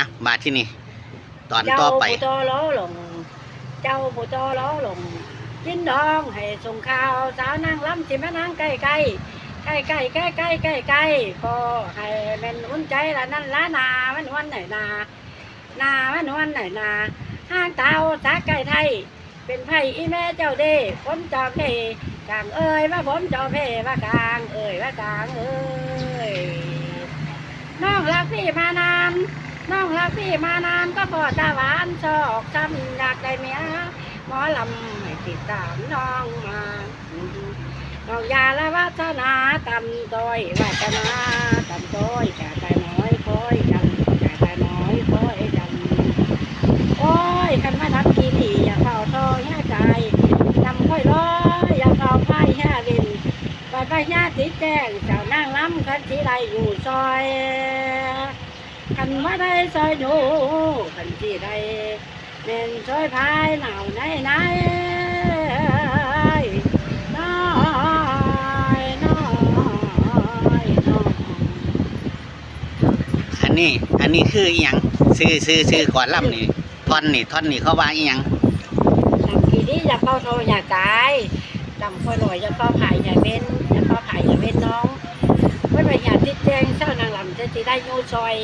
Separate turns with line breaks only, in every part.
อะมาที่นี่ ตอน
เจ้า
ต่อไป
ผู้โตล้อหลง เจ้าผู้โตล้อหลงกินดองให้ส่งข่าวสาวนางล้ำสิแม่นางใกล้ใกล้ใกล้ใกล้ใกล้ใกล้ใกล้ใกล้พอให้แม่นอุ่นใจละนั่นละนามันวันไหนนานามันวันไหนนาห้างเตาสาไก่ไทย เป็นไผ่อีแม่เจ้าเด้ผมจอเพกลางเอ้ยว่าผมจอเพว่ากลางเอ้ยว่ากลางเอ้ยน้องรักพี่มานานน้องรัก พี่มานานก็พอตาหวานชอกช้ำอยากได้เมียหมอลำให้ติดตามน้องมาน้องยาละวัฒนาตำต้อยวัฒนาตำต้อยแก่แต่น้อยคอยกันแก่แต่น้อยคอยกันโอ้ยคันมาทับกีนี่อย่าเข้าทอแห่ใจนำค่อยร้อยอย่าเข้าไพ่แห่รินไปไปญาติแจ้งเจ้านั่งล้ำคันที่ไรอยู่ซอย คันว่าได้ซอยหนูคันที่ได้เน่นซอยพายหนาวไหนไหนน้อยน้อยน้อย
อันนี้อันนี้คืออีหยังซื้อซื้อซื้อก่อนล่ำนี่ท่อนนี่ท่อนนี่เขาว่าอีหยัง
ลำกีนี้อย่าเข้าโทรอย่ากายลำค่อยลอยอย่าเข้าผายอย่าเว้นอย่าเข้าผายอย่าเว้นน้องไม่ไปอย่าติดแจ้งเจ้านางลำจะที่ได้ยูซอย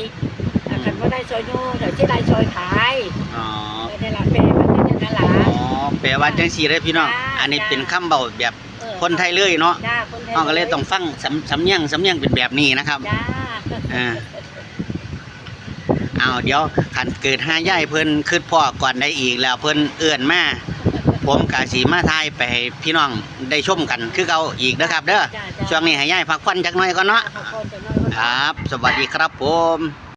กันว่ได้ซอยยูเดี๋ยวที่ได้ซอยขาย
อ๋อ
ไม่ได้ละเปรมาที่นั่นละ
อ๋อแปลว่าจังสีเลยพี่น้อง
จ้า
อันนี้เป็นคำเบาแบบ
เออ
คนไทยเลยเนาะ
จ้าคนไทย
เราก็เลยต้องฟังสำสำเนียงสำเนียงเป็นแบบนี้นะครับ
จ้า
อ่าเอาเดี๋ยวขันเกิดห้าย่ายเพิ่นคืดพ่อก่อนได้อีกแล้วเพิ่นเอื้อนมาผมกาสีมาทายไปให้พี่น้องได้ชมกันคือเอาอีกนะครับเด้อ
จ้าจ้า
ช่วงนี้ให้ย่ายพักควันจักหน่อยก่อนเนาะ
ขอบคุณจ้าน้อย
ครับ สวัสดีครับผม